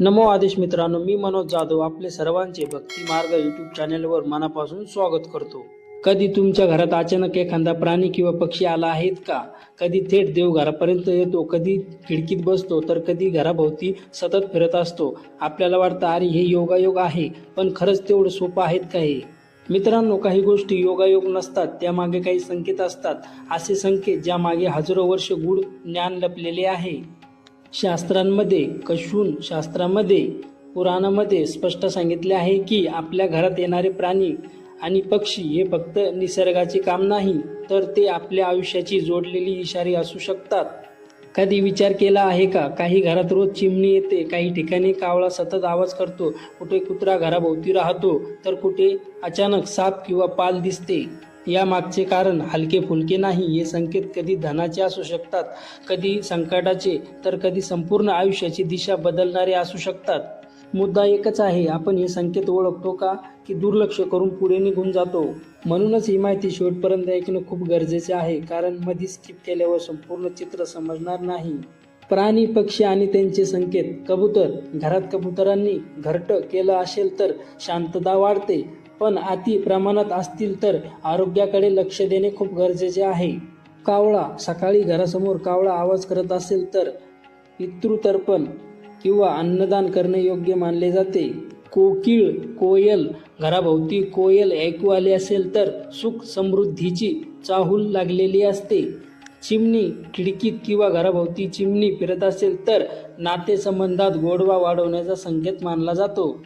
नमो आदेश मित्रांनो मी मनोज जाधव आपले सर्वांचे भक्ती मार्ग युट्यूब चॅनेलवर मनापासून स्वागत करतो. कधी तुमच्या घरात अचानक एखादा प्राणी किंवा पक्षी आला आहेत का? कधी थेट देव घरापर्यंत येतो कधी खिडकीत बसतो तर कधी घराभोवती सतत फिरत असतो. आपल्याला वाटतं अरे हे योगायोग आहे पण खरंच तेवढं सोपं आहेत का हे? मित्रांनो काही गोष्टी योगायोग नसतात त्यामागे काही संकेत असतात. असे संकेत ज्यामागे हजारो वर्ष गूढ ज्ञान लपलेले आहे. शास्त्रांमध्ये कशून शास्त्रामध्ये पुराणामध्ये स्पष्ट सांगितले आहे की आपल्या घरात येणारे प्राणी आणि पक्षी हे फक्त निसर्गाचे काम नाही तर ते आपल्या आयुष्याची जोडलेली इशारे असू शकतात. कधी विचार केला आहे का? काही घरात रोज चिमणी येते काही ठिकाणी कावळा सतत आवाज करतो कुठे कुत्रा घराभोवती राहतो तर कुठे अचानक साप किंवा पाल दिसते. या मागचे कारण हलके फुलके नाही हे संकेत कधी धनाचे असू शकतात कधी संकटाचे तर कधी संपूर्ण आयुष्याची दिशा बदलणारे असू शकतात. मुद्दा एकच आहे आपण हे संकेत ओळखतो का? की दुर्लक्ष करून पुढे निघून जातो. म्हणूनच ही माहिती शेवटपर्यंत ऐकणं खूप गरजेचे आहे कारण मध्ये स्किप केल्यावर संपूर्ण चित्र समजणार नाही. प्राणी पक्षी आणि त्यांचे संकेत. कबूतर. घरात कबुतरांनी घरट केलं असेल तर शांतता वाढते. पण अति प्रमाणात असतील तर आरोग्याकडे लक्ष देणे खूप गरजेचे आहे. कावळा. सकाळी घरासमोर कावळा आवाज करत असेल तर पितृतर्पण किंवा अन्नदान करणे योग्य मानले जाते. कोकिळ कोयल. घराभोवती कोयल ऐकू आले असेल तर सुख समृद्धीची चाहूल लागलेली असते. चिमणी खिडकीत किंवा घराभोवती चिमणी फिरत असेल तर नातेसंबंधात गोडवा वाढवण्याचा संकेत मानला जातो.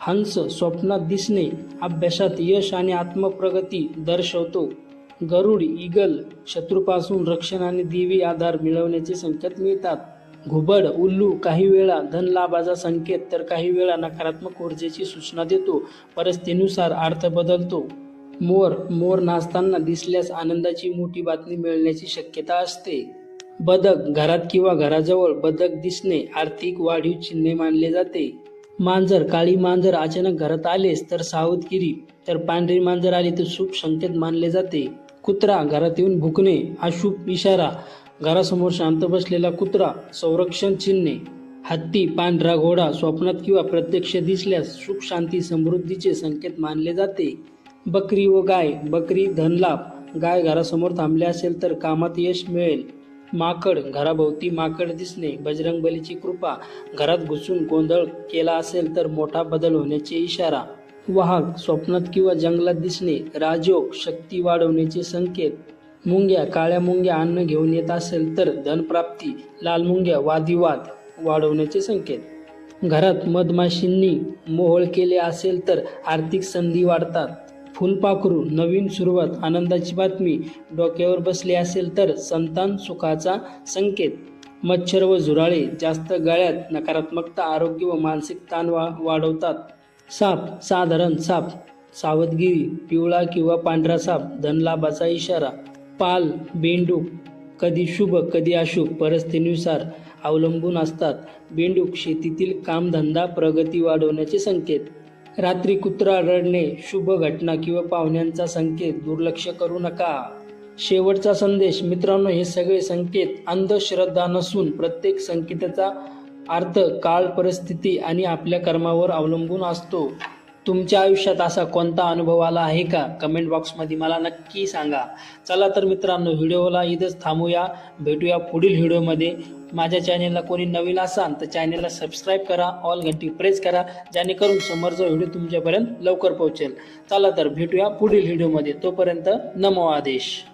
हंस स्वप्नात दिसणे अभ्यासात यश आणि आत्मप्रगती दर्शवतो. गरुड ईगल शत्रूपासून रक्षण आणि देवी आधार मिळवण्याचे संकेत मिळतात. घुबड उल्लू काही वेळा धनलाभाचा संकेत तर काही वेळा नकारात्मक ऊर्जेची सूचना देतो. परिस्थितीनुसार अर्थ बदलतो. मोर मोर नाचताना दिसल्यास आनंदाची मोठी बातमी मिळण्याची शक्यता असते. बदक घरात किंवा घराजवळ बदक दिसणे आर्थिक वाढीव चिन्हे मानले जाते. मांजर काळी मांजर अचानक घरात आलेस तर सावधगिरी तर पांढरी मांजर आली तर शुभ संकेत मानले जाते. कुत्रा घरात येऊन भुकणे अशुभ इशारा घरासमोर शांत बसलेला कुत्रा संरक्षण चिन्हे हत्ती पांढरा घोडा स्वप्नात किंवा प्रत्यक्ष दिसल्यास सुख शांती समृद्धीचे संकेत मानले जाते. बकरी व गाय बकरी धनलाभ गाय घरासमोर थांबले असेल तर कामात यश मिळेल. माकड घराभोवती माकड दिसणे बजरंग बलीची कृपा घरात घुसून गोंधळ केला असेल तर मोठा बदल होण्याचे इशारा. वाहक स्वप्नात किंवा जंगलात दिसणे राजयोग शक्ती वाढवण्याचे संकेत. मुंग्या काळ्या मुंग्या अन्न घेऊन येत असेल तर धनप्राप्ती लाल मुंग्या वादिवाद वाढवण्याचे संकेत. घरात मधमाशींनी मोहोळ केले असेल तर आर्थिक संधी वाढतात. फुलपाखरू नवीन सुरुवात आनंदाची बातमी डोक्यावर बसली असेल तर संतान सुखाचा संकेत. मच्छर व झुराळे जास्त गळ्यात नकारात्मकता आरोग्य व मानसिक ताण वा वाढवतात. साप साधारण साप सावधगिरी पिवळा किंवा पांढरा साप धनलाभाचा इशारा. पाल बेंडूक कधी शुभ कधी अशुभ परिस्थितीनुसार अवलंबून असतात. बेंडूक शेतीतील कामधंदा प्रगती वाढवण्याचे संकेत. रात्री कुत्रा रडणे शुभ घटना किंवा पाहुण्यांचा संकेत दुर्लक्ष करू नका. शेवटचा संदेश मित्रांनो हे सगळे संकेत अंधश्रद्धा नसून प्रत्येक संकेताचा अर्थ काळ परिस्थिती आणि आपल्या कर्मावर अवलंबून असतो. तुमच्या आयुष्यात असा कोणता अनुभव आला आहे का? कमेंट बॉक्समध्ये मला नक्की सांगा. चला तर मित्रांनो व्हिडिओला इथंच थांबूया. भेटूया पुढील व्हिडिओमध्ये. माझ्या चॅनेलला कोणी नवीन असाल तर चॅनेलला सबस्क्राईब करा ऑल घंटी प्रेस करा जेणेकरून समोरचा व्हिडिओ तुमच्यापर्यंत लवकर पोहोचेल. चला तर भेटूया पुढील व्हिडिओमध्ये. तोपर्यंत नमो आदेश.